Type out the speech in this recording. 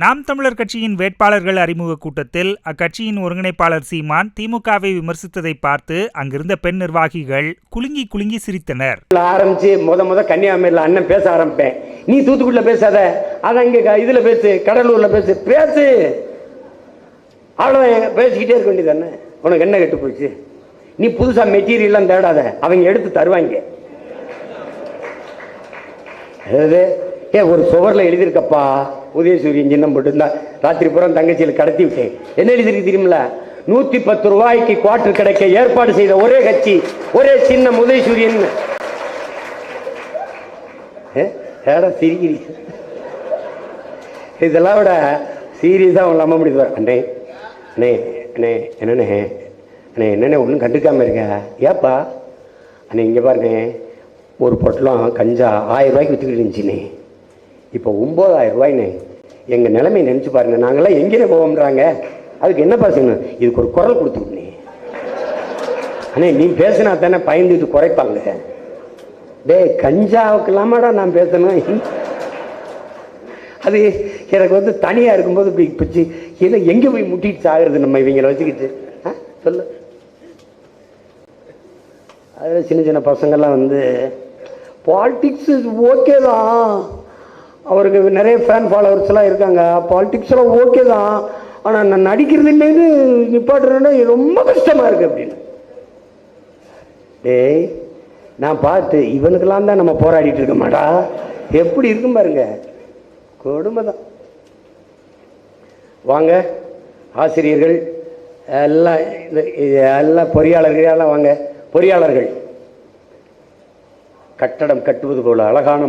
நாம் தமிழர் கட்சியின் வேட்பாளர்கள் அறிமுக கூட்டத்தில் அக்கட்சியின் ஒருங்கிணைப்பாளர் சீமான் திமுகவை விமர்சித்ததை பார்த்து அங்கிருந்த பெண் நிர்வாகிகள் குலுங்கி குலுங்கி சிரித்தனர். ஆரம்பிச்சு முத முத கன்னியாகுமரியில் அண்ணன் பேச ஆரம்பிப்பேன். நீ தூத்துக்குடியில் பேசாத அதான் இங்க க- இதுல பேசு கடலூர்ல பேசு பேசு. அவ்வளோ பேசிக்கிட்டே இருக்க வேண்டியது தானே உனக்கு என்ன கெட்டு போச்சு? நீ புதுசா மெட்டீரியல்லாம் தேடாத அவங்க எடுத்து தருவாங்க. அதாவது ஏ ஒரு சுவரில் எழுதியிருக்கப்பா. உதயசூரியன் சின்னம் போட்டு ராத்திரி புறம் தங்கச்சியில் கடத்தி விட்டேன். என்ன எழுதியிருக்கு தெரியுமில நூத்தி பத்து ரூபாய்க்கு குவார்டர் கிடைக்க ஏற்பாடு செய்த ஒரே கட்சி ஒரே சின்னம் உதயசூரியன். ஏடா இதெல்லாம் விட சீரியஸாக அவங்க நம்ப முடியுது பாரு. அண்ணே அண்ணே அண்ணே என்னண்ணே? அண்ணே என்னண்ணே ஒன்றும் கண்டுக்காமல் இருக்க? ஏப்பா? அண்ணே இங்கே பாருண்ணே ஒரு பொட்டலம் கஞ்சா ஆயிரம் ரூபாய்க்கு விற்றுக்கிட்டு இருந்துச்சுண்ணே. இப்போ ஒம்பதாயிரம் ரூபாய்ண்ணே எங்கள் நிலைமையை நினச்சி பாருங்க. நாங்களாம் எங்கேயே போவோம்ன்றாங்க? அதுக்கு என்னப்பா செய்யணும்? இதுக்கு ஒரு குரல் கொடுத்துருண்ணே அண்ணே நீ பேசினா தானே பயந்துட்டு குறைப்பாங்க. டேய் கஞ்சாவுக்கெல்லாமாடா நான் பேசணும். அது எனக்கு வந்து தனியாக இருக்கும்போது இப்படி பிச்சு இல்லை எங்கே போய் முட்டிட்டு சாகிறது நம்ம இவங்களை வச்சுக்கிட்டு? ஆ சொல்லு. அதில் சின்ன சின்ன பசங்கள்லாம் வந்து பாலிட்டிக்ஸ் ஓகே தான். அவருக்கு நிறைய ஃபேன் ஃபாலோவர்ஸ்லாம் இருக்காங்க. பாலிடிக்ஸ்லாம் ஓகே தான். ஆனால் நான் நடிக்கிறது இல்லைன்னு நிப்பாட்டுறேன்னா ரொம்ப கஷ்டமாக இருக்குது அப்படின்னு. டேய் நான் பார்த்து இவனுக்கெல்லாம் தான் நம்ம போராடிட்டு இருக்க மாடா எப்படி இருக்கும் பாருங்க. கொடுமை தான். வாங்க ஆசிரியர்கள் எல்லாம் இந்த எல்லாம் பொறியாளர்கள் எல்லாம் வாங்க. பொறியாளர்கள். கட்டடம் கட்டுவது போல அழகான